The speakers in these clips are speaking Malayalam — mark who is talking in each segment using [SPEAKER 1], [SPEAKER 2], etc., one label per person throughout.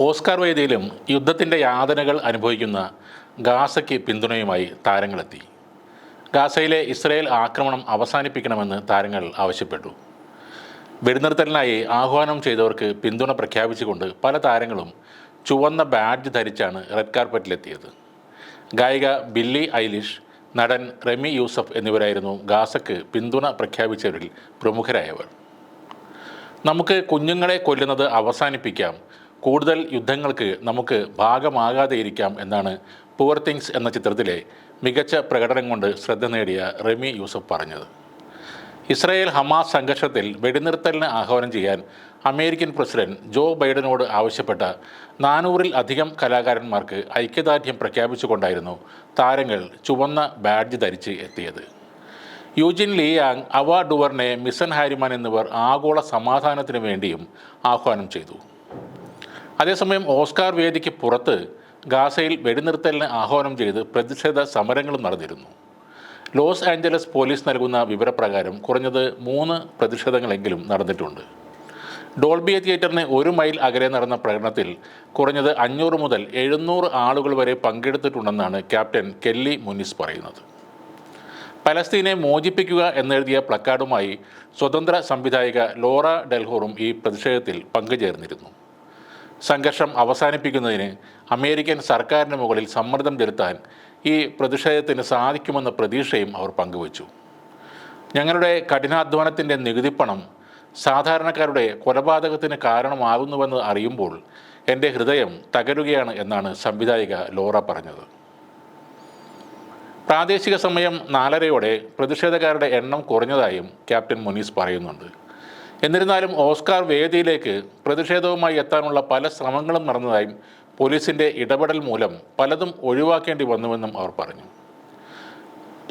[SPEAKER 1] ഓസ്കാർ വേദിയിലും യുദ്ധത്തിന്റെ യാതനകൾ അനുഭവിക്കുന്ന ഗാസയ്ക്ക് പിന്തുണയുമായി താരങ്ങളെത്തി. ഗാസയിലെ ഇസ്രയേൽ ആക്രമണം അവസാനിപ്പിക്കണമെന്ന് താരങ്ങൾ ആവശ്യപ്പെട്ടു. വെടിനിർത്തലിനായി ആഹ്വാനം ചെയ്തവർക്ക് പിന്തുണ പ്രഖ്യാപിച്ചുകൊണ്ട് പല താരങ്ങളും ചുവന്ന ബാഡ്ജ് ധരിച്ചാണ് റെഡ് കാർപ്പറ്റിലെത്തിയത്. ഗായിക ബില്ലി ഐലിഷ് നടൻ റെമി യൂസഫ് എന്നിവരായിരുന്നു ഗാസയ്ക്ക് പിന്തുണ പ്രഖ്യാപിച്ചവരിൽ പ്രമുഖരായവർ. നമുക്ക് കുഞ്ഞുങ്ങളെ കൊല്ലുന്നത് അവസാനിപ്പിക്കാം. കൂടുതൽ യുദ്ധങ്ങൾക്ക് നമുക്ക് ഭാഗമാകാതെ ഇരിക്കാം എന്നാണ് പുവർ തിങ്സ് എന്ന ചിത്രത്തിലെ മികച്ച പ്രകടനം കൊണ്ട് ശ്രദ്ധ നേടിയ റെമി യൂസഫ് പറഞ്ഞത്. ഇസ്രായേൽ ഹമാസ് സംഘർഷത്തിൽ വെടിനിർത്തലിന് ആഹ്വാനം ചെയ്യാൻ അമേരിക്കൻ പ്രസിഡന്റ് ജോ ബൈഡനോട് ആവശ്യപ്പെട്ട നാനൂറിൽ അധികം കലാകാരന്മാർക്ക് ഐക്യദാർഢ്യം പ്രഖ്യാപിച്ചുകൊണ്ടായിരുന്നു താരങ്ങൾ ചുവന്ന ബാഡ്ജ് ധരിച്ച് എത്തിയത്. യൂജിൻ ലിയാങ് അവ ഡുവർനെ മിസൻ ഹാരിമാൻ എന്നിവർ ആഗോള സമാധാനത്തിനു വേണ്ടിയും ആഹ്വാനം ചെയ്തു. അതേസമയം ഓസ്കാർ വേദിക്ക് പുറത്ത് ഗാസയിൽ വെടിനിർത്തലിന് ആഹ്വാനം ചെയ്ത് പ്രതിഷേധ സമരങ്ങളും നടന്നിരുന്നു. ലോസ് ആഞ്ചലസ് പോലീസ് നൽകുന്ന വിവരപ്രകാരം കുറഞ്ഞത് മൂന്ന് പ്രതിഷേധങ്ങളെങ്കിലും നടന്നിട്ടുണ്ട്. ഡോൾബിയ തിയേറ്ററിന് ഒരു മൈൽ അകലെ നടന്ന പ്രകടനത്തിൽ കുറഞ്ഞത് അഞ്ഞൂറ് മുതൽ എഴുന്നൂറ് ആളുകൾ വരെ പങ്കെടുത്തിട്ടുണ്ടെന്നാണ് ക്യാപ്റ്റൻ കെല്ലി മുനിസ് പറയുന്നത്. പലസ്തീനെ മോചിപ്പിക്കുക എന്നെഴുതിയ പ്ലക്കാർഡുമായി സ്വതന്ത്ര സംവിധായിക ലോറ ഡെൽഹോറും ഈ പ്രതിഷേധത്തിൽ പങ്കുചേർന്നിരുന്നു. സംഘർഷം അവസാനിപ്പിക്കുന്നതിന് അമേരിക്കൻ സർക്കാരിന് മുകളിൽ സമ്മർദ്ദം ചെലുത്താൻ ഈ പ്രതിഷേധത്തിന് സാധിക്കുമെന്ന പ്രതീക്ഷയും അവർ പങ്കുവച്ചു. ഞങ്ങളുടെ കഠിനാധ്വാനത്തിന്റെ നികുതിപ്പണം സാധാരണക്കാരുടെ കൊലപാതകത്തിന് കാരണമാകുന്നുവെന്ന് അറിയുമ്പോൾ എന്റെ ഹൃദയം തകരുകയാണ് എന്നാണ് സംവിധായിക ലോറ പറഞ്ഞത്. പ്രാദേശിക സമയം നാലരയോടെ പ്രതിഷേധക്കാരുടെ എണ്ണം കുറഞ്ഞതായും ക്യാപ്റ്റൻ മുനീസ് പറയുന്നുണ്ട്. എന്നിരുന്നാലും ഓസ്കാർ വേദിയിലേക്ക് പ്രതിഷേധവുമായി എത്താനുള്ള പല ശ്രമങ്ങളും നടന്നതായും പോലീസിന്റെ ഇടപെടൽ മൂലം പലതും ഒഴിവാക്കേണ്ടി വന്നുവെന്നും അവർ പറഞ്ഞു.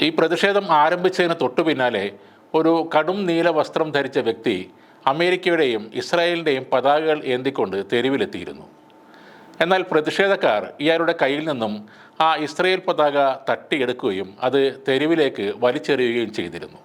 [SPEAKER 1] ഈ പ്രതിഷേധം ആരംഭിച്ചതിന് തൊട്ടു പിന്നാലെ ഒരു കടും നീല വസ്ത്രം ധരിച്ച വ്യക്തി അമേരിക്കയുടെയും ഇസ്രായേലിന്റെയും പതാകകൾ ഏന്തിക്കൊണ്ട് തെരുവിലെത്തിയിരുന്നു. എന്നാൽ പ്രതിഷേധക്കാർ ഇയാളുടെ കയ്യിൽ നിന്നും ആ ഇസ്രയേൽ പതാക തട്ടിയെടുക്കുകയും അത് തെരുവിലേക്ക് വലിച്ചെറിയുകയും ചെയ്തിരുന്നു.